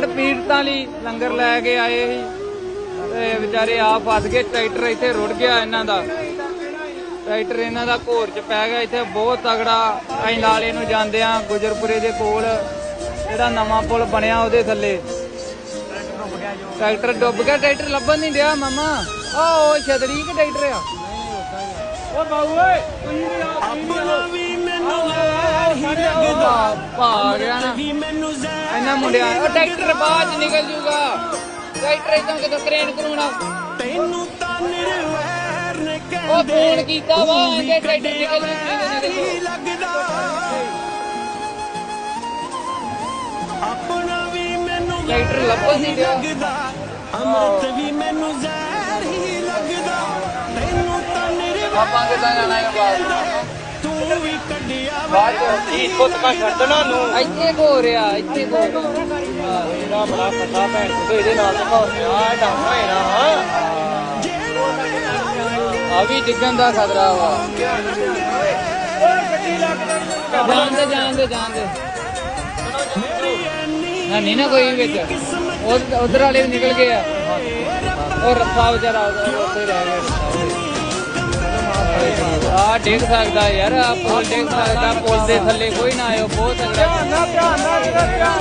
ਹੜ ਪੀੜਤਾਂ ਲਈ ਲੰਗਰ ਲੈ ਕੇ ਆਏ ਸੀ। ਤੇ ਵਿਚਾਰੇ ਆ ਫਸ ਗਏ ਟਰੈਕਟਰ ਇੱਥੇ ਰੁੜ ਗਿਆ ਇਹਨਾਂ ਦਾ। ਟਰੈਕਟਰ ਇਹਨਾਂ ਦਾ ਘੋਰ ਚ ਪੈ ਗਿਆ ਇੱਥੇ ਬਹੁਤ ਤਗੜਾ। ਅਸੀਂ ਨਾਲੇ ਨੂੰ ਜਾਂਦੇ ਆ ਗੁਜਰਪੁਰੇ ਦੇ ਕੋਲ। ਜਿਹੜਾ ਨਵਾਂ ਪੁਲ ਬਣਿਆ ਉਹਦੇ ਥੱਲੇ। ਟਰੈਕਟਰ ਡੁੱਬ ਗਿਆ ਟਰੈਕਟਰ ਲੱਭਣ ਨਹੀਂ ਡਿਆ ਮਾਮਾ। ਉਹ ਛਤਰੀ ਕਿ ਟਰੈਕਟਰ ਆ? ਓ ਬਾਊ ਓਏ ਤੁਸੀਂ ਵੀ ਆ ਭਾ ਗਿਆ ਨਾ। ਇਹਨਾਂ ਮੁੰਡਿਆਂ ਉਹ ਟਰੈਕਟਰ ਬਾਅਦ ਚ ਨਿਕਲ ਜੂਗਾ। ਟਰੈਕਟਰ ਇਦਾਂ ਕਿਤੇ ਕਰੇਨ ਕਰਾਉਣਾ। ਤੈਨੂੰ ਤਾਂ ਨਿਰਵੈਰ ਨੇ ਉਹ ਕਹਿੰਦੇ ਫੋਨ ਕੀਤਾ ਵਾ ਆਂਦੇ ਟਰੈਕਟਰ ਨਿਕਲ ਜੂਗਾ ਲੱਗਦਾ ਆਪਣਾ ਵੀ ਮੈਨੂੰ ਟਰੈਕਟਰ ਨਹੀਂ ਡਿਆ ਲੱਗਦਾ ਅੰਮ੍ਰਿਤ ਵੀ ਮੈਨੂੰ ਜ਼ਹਿਰ ਹੀ। ਲੱਗਦਾ ਤੈਨੂੰ ਤਾਂ ਨਿਰਵੈਰ ਆਪਾਂ ਕਿੱਦਾਂ ਜਾਣਾ ਹੈ ਬਾਅਦ ਤੂੰ ਵੀ ਕੱਢਿਆ ਬਾਅਦ ਚ ਇੱਥੋਂ ਤੱਕ ਛੱਡਣਾ ਨੂੰ ਇੱਥੇ ਕੋ ਰਿਹਾ ਇੱਥੇ ਕੋ ਮੇਰਾ ਬੜਾ ਪਤਾ ਭੈਣ ਤੋਂ ਇਹਦੇ ਨਾਲ ਤਾਂ ਹੋਇਆ ਡੰਗ ਹੋਏ ਨਾ ਆ ਵੀ ਡਿੱਗਣ ਦਾ ਖਤਰਾ ਵਾ। ਜਾਂਦੇ ਜਾਂਦੇ ਜਾਂਦੇ ਨਾ ਨਹੀਂ ਨਾ ਕੋਈ ਵਿੱਚ। ਉਧਰ ਵਾਲੇ ਵੀ ਨਿਕਲ ਗਏ ਆ। ਉਹ ਰੱਸਾ ਵਿਚਾਰਾ ਉੱਥੇ ਰਹਿ ਗਿਆ। ਆ ਡਿੱਗ ਸਕਦਾ ਯਾਰ ਆ ਪੁਲ ਡਿੱਗ ਸਕਦਾ, ਪੁਲ ਦੇ ਥੱਲੇ ਕੋਈ ਨਾ ਆਇਓ, ਬਹੁਤ ਤਗੜਾ